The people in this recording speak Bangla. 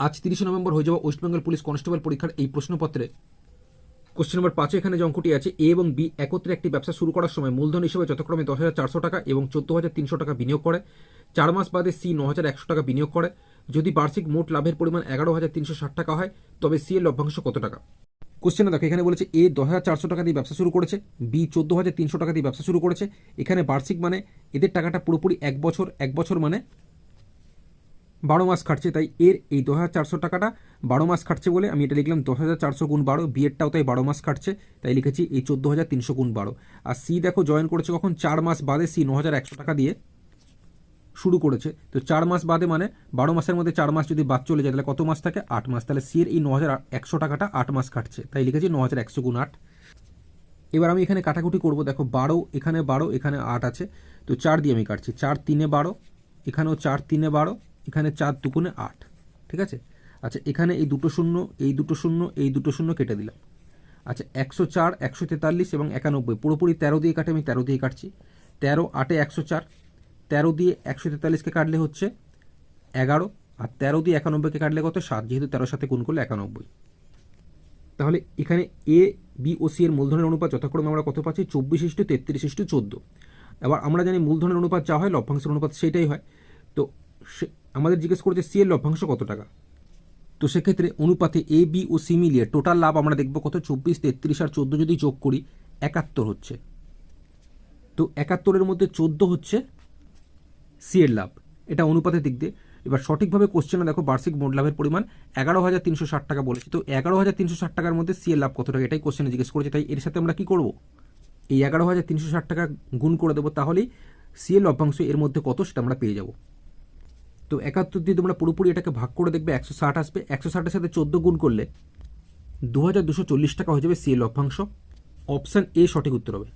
আজ তিরিশে নভেম্বর হয়ে যাওয়া ওয়েস্টবেঙ্গল পুলিশ কনস্টেবল পরীক্ষার এই প্রশ্নপত্রে কোশ্চেন নম্বর পাঁচে এখানে যে অঙ্কটি আছে, এ এবং বি একত্রে একটি ব্যবসা শুরু করার সময় মূলধন হিসেবে যথাক্রমে দশ হাজার চারশো টাকা এবং চোদ্দ হাজার তিনশো টাকা বিনিয়োগ করে। চার মাস বাদে সি ন হাজার একশো টাকা বিনিয়োগ করে। যদি বার্ষিক মোট লাভের পরিমাণ এগারো হাজার তিনশো ষাট টাকা হয়, তবে সি এর লভ্যাংশ কত টাকা? কোশ্চেনে দেখো, এখানে বলেছে এ দশ হাজার চারশো টাকা দিয়ে ব্যবসা শুরু করেছে, বি চোদ্দ হাজার তিনশো টাকা দিয়ে ব্যবসা শুরু করেছে। এখানে বার্ষিক মানে এদের টাকাটা পুরোপুরি এক বছর এক বছর মানে বারো মাস খাটছে, তাই এর এই দশ হাজার চারশো টাকাটা বারো মাস খাটছে বলে আমি এটা লিখলাম দশ হাজার চারশো গুণ বারো, বিয়েরটাও তাই বারো মাস খাটছে, তাই লিখেছি এই চোদ্দ হাজার তিনশো গুণ বারো। আর সি দেখো জয়েন করেছে কখন? চার মাস বাদে সি ন হাজার একশো টাকা দিয়ে শুরু করেছে। তো চার মাস বাদে মানে বারো মাসের মধ্যে চার মাস যদি বাদ চলে যায়, তাহলে কত মাস থাকে? আট মাস। তাহলে সি এর এই ন হাজার একশো টাকাটা আট মাস কাটছে তাই লিখেছি ন হাজার একশো গুণ আট। এবার আমি এখানে কাটাকুটি করব, দেখো বারো, এখানে বারো, এখানে আট আছে। তো চার দিয়ে আমি কাটছি, চার তিনে বারো, এখানেও চার তিনে বারো এখানে চার দুগুণে আট, ঠিক আছে? আচ্ছা এখানে এই দুটো শূন্য, এই দুটো শূন্য, এই দুটো শূন্য কেটে দিলাম। আচ্ছা একশো চার, একশো তেতাল্লিশ এবং একানব্বই, পুরোপুরি তেরো দিয়ে কাটে, আমি তেরো দিয়ে কাটছি। তেরো, আটে একশো চার, তেরো দিয়ে একশো তেতাল্লিশকে কাটলে হচ্ছে এগারো, আর তেরো দিয়ে একানব্বইকে কাটলে কত? সাত, যেহেতু তেরোর সাথে গুণ করলে একানব্বই। তাহলে এখানে এ বি ও সি এর মূলধনের অনুপাত যথাক্রমে আমরা কত পাচ্ছি? চব্বিশ ইস্টু তেত্রিশ ইস্টু চোদ্দ। এবার আমরা জানি মূলধনের অনুপাত যা হয়, লভ্যাংশের অনুপাত সেইটাই হয়। তো আমাদের জিজ্ঞেস করেছে সি এর লভ্যাংশ কত টাকা? তো সেক্ষেত্রে অনুপাতে এ বি ও সি মিলিয়ে টোটাল লাভ আমরা দেখব কত? চব্বিশ, তেত্রিশ আর চোদ্দ যদি যোগ করি, একাত্তর হচ্ছে। তো একাত্তরের মধ্যে চোদ্দ হচ্ছে সি এর লাভ। এটা অনুপাতের দিক দিয়ে। এবার সঠিকভাবে কোশ্চেনে দেখো, বার্ষিক মোট লাভের পরিমাণ এগারো হাজার তিনশো ষাট টাকা বলেছে। তো এগারো হাজার তিনশো ষাট টাকার মধ্যে সি এর লাভ কত টাকা? এটাই কোশ্চেনে জিজ্ঞেস করেছে। তাই এর সাথে আমরা কি করব? এই এগারো হাজার তিনশো ষাট টাকা গুণ করে দেবো, তাহলেই সি এর লভ্যাংশ এর মধ্যে কত সেটা আমরা পেয়ে যাব। তো একাত্তর দিয়ে তোমরা পুরোপুরি এটাকে ভাগ করে দেখবে একশো ষাট আসবে। একশো ষাটের সাথে চোদ্দ গুণ করলে দু হাজার দুশো চল্লিশ টাকা হয়ে যাবে সি লভ্যাংশ। অপশান এ সঠিক উত্তর হবে।